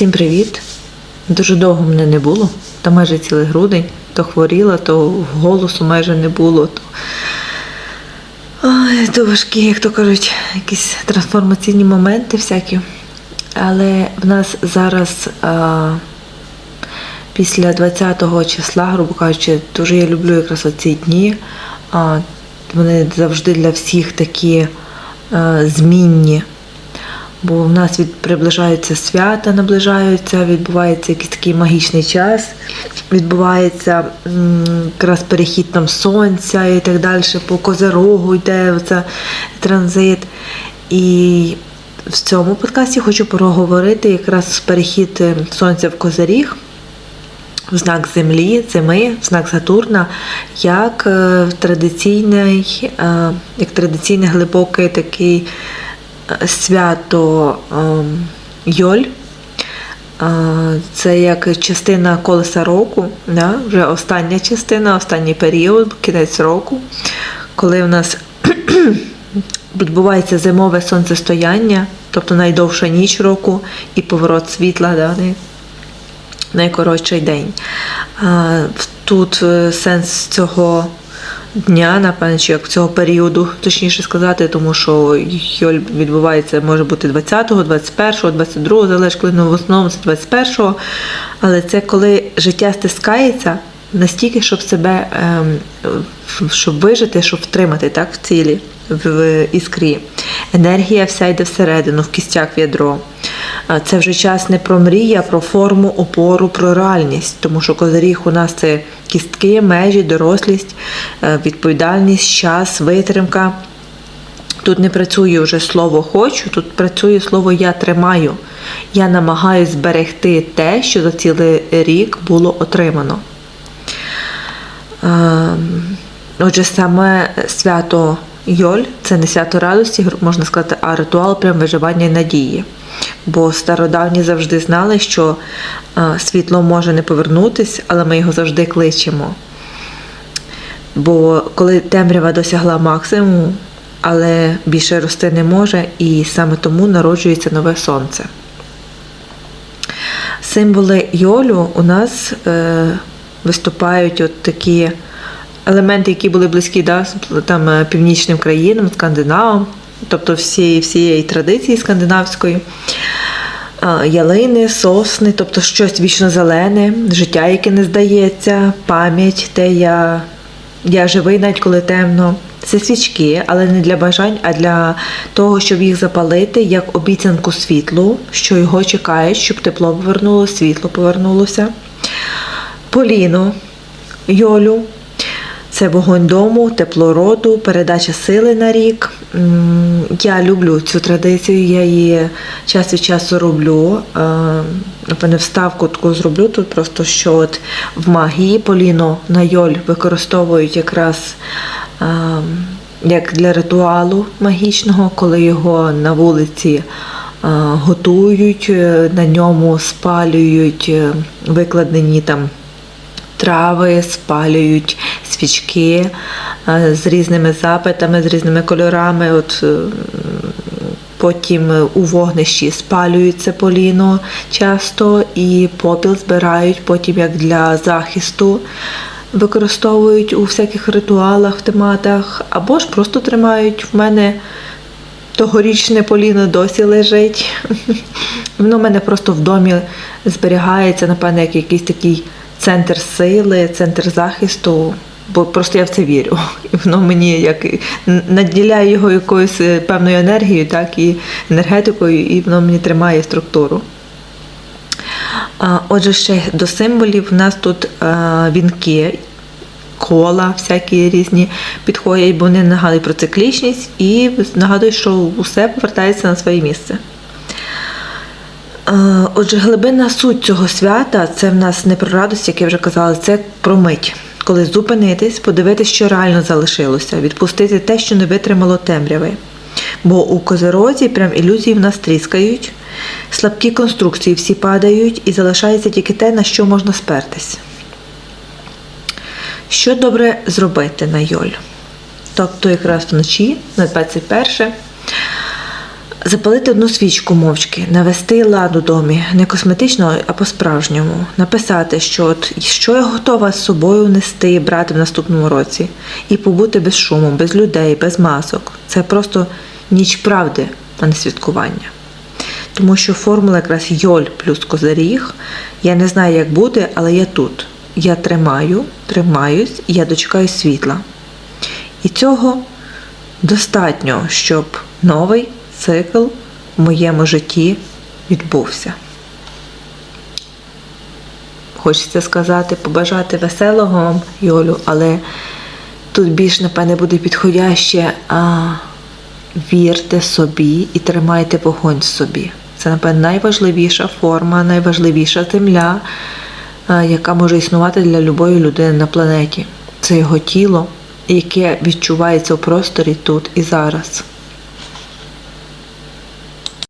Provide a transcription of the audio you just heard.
Всім привіт! Дуже довго мене не було, та майже цілий грудень, то хворіла, то голосу майже не було. То... Ой, то важкі, як то кажуть, якісь трансформаційні моменти всякі. Але в нас зараз а, після 20-го числа, грубо кажучи, дуже я люблю якраз оці дні. А, вони завжди для всіх такі а, змінні. Бо в нас від приближаються свята, наближаються, відбувається якийсь такий магічний час, відбувається якраз перехід там сонця і так далі, по козерогу йде оце транзит. І в цьому подкасті хочу проговорити якраз перехід е, сонця в козиріг. В знак Землі, зими, в знак Сатурна, як е, традиційний, е, як традиційний глибокий такий свято е, Йоль. Е, Це як частина колеса року, да? вже остання частина, останній період, кінець року, коли в нас відбувається зимове сонцестояння, тобто найдовша ніч року і поворот світла, да? найкоротший день. Тут е, сенс цього дня, напевно, чи як цього періоду, точніше сказати, тому що Йоль відбувається, може бути 20-го, 21-го, 22-го, залежить, коли ну, в основному це 21-го. Але це коли життя стискається настільки, щоб себе, ем, щоб вижити, щоб втримати так, в цілі, в, іскрі. Енергія вся йде всередину, в кістяк в ядро. Це вже час не про мрії, а про форму, опору, про реальність. Тому що козиріг у нас це кістки, межі, дорослість, е, відповідальність, час, витримка. Тут не працює вже слово хочу, тут працює слово я тримаю. Я намагаюся зберегти те, що за цілий рік було отримано. Ем, Отже, саме свято Йоль це не свято радості, можна сказати, а ритуал прям виживання і надії. Бо стародавні завжди знали, що е, світло може не повернутись, але ми його завжди кличемо. Бо коли темрява досягла максимуму, але більше рости не може, і саме тому народжується нове сонце. Символи Йолю у нас е, виступають от такі елементи, які були близькі да, там, е, північним країнам, скандинавам, тобто всі, всієї традиції скандинавської. Ялини, сосни, тобто щось вічно зелене, життя, яке не здається, пам'ять, те я, я живий, навіть коли темно. Це свічки, але не для бажань, а для того, щоб їх запалити як обіцянку світлу, що його чекають, щоб тепло повернулося, світло повернулося. Поліно, йолю. Це вогонь дому, тепло роду, передача сили на рік. Я люблю цю традицію, я її час від часу роблю. Е, Напевне, вставку таку зроблю тут, просто що от в магії поліно на йоль використовують якраз е, як для ритуалу магічного, коли його на вулиці е, готують, на ньому спалюють викладені там трави, спалюють свічки е, з різними запитами, з різними кольорами. От, е, Потім у вогнищі спалюють це поліно часто і попіл збирають потім як для захисту. Використовують у всяких ритуалах, тематах, або ж просто тримають в мене Тогорічне поліно досі лежить. Воно в мене просто в домі зберігається, напевне, як якийсь такий центр сили, центр захисту. Бо просто я в це вірю. І воно мені як наділяє його якоюсь е, певною енергією, так і енергетикою, і воно мені тримає структуру. Отже, ще до символів в нас тут е, вінки, кола всякі різні підходять, бо вони нагадують про циклічність і нагадують, що усе повертається на своє місце. Е, Отже, глибинна суть цього свята це в нас не про радість, як я вже казала, це про мить. Коли зупинитись, подивитись, що реально залишилося, відпустити те, що не витримало темряви. Бо у козерозі прям ілюзії в нас тріскають, слабкі конструкції всі падають і залишається тільки те, на що можна спертись. Що добре зробити на Йоль? Тобто якраз вночі, на 21 Запалити одну свічку мовчки, навести лад у домі, не косметично, а по-справжньому. Написати, що от що я готова з собою нести і брати в наступному році, і побути без шуму, без людей, без масок. Це просто ніч правди, а не святкування. Тому що формула якраз Йоль плюс козиріг. Я не знаю, як буде, але я тут. Я тримаю, тримаюсь, і я дочекаюсь світла. І цього достатньо, щоб новий цикл в моєму житті відбувся. Хочеться сказати, побажати веселого вам, Йолю, але тут більш, напевне, буде підходяще, а вірте собі і тримайте вогонь собі. Це, напевне, найважливіша форма, найважливіша земля, яка може існувати для любої людини на планеті. Це його тіло, яке відчувається у просторі тут і зараз.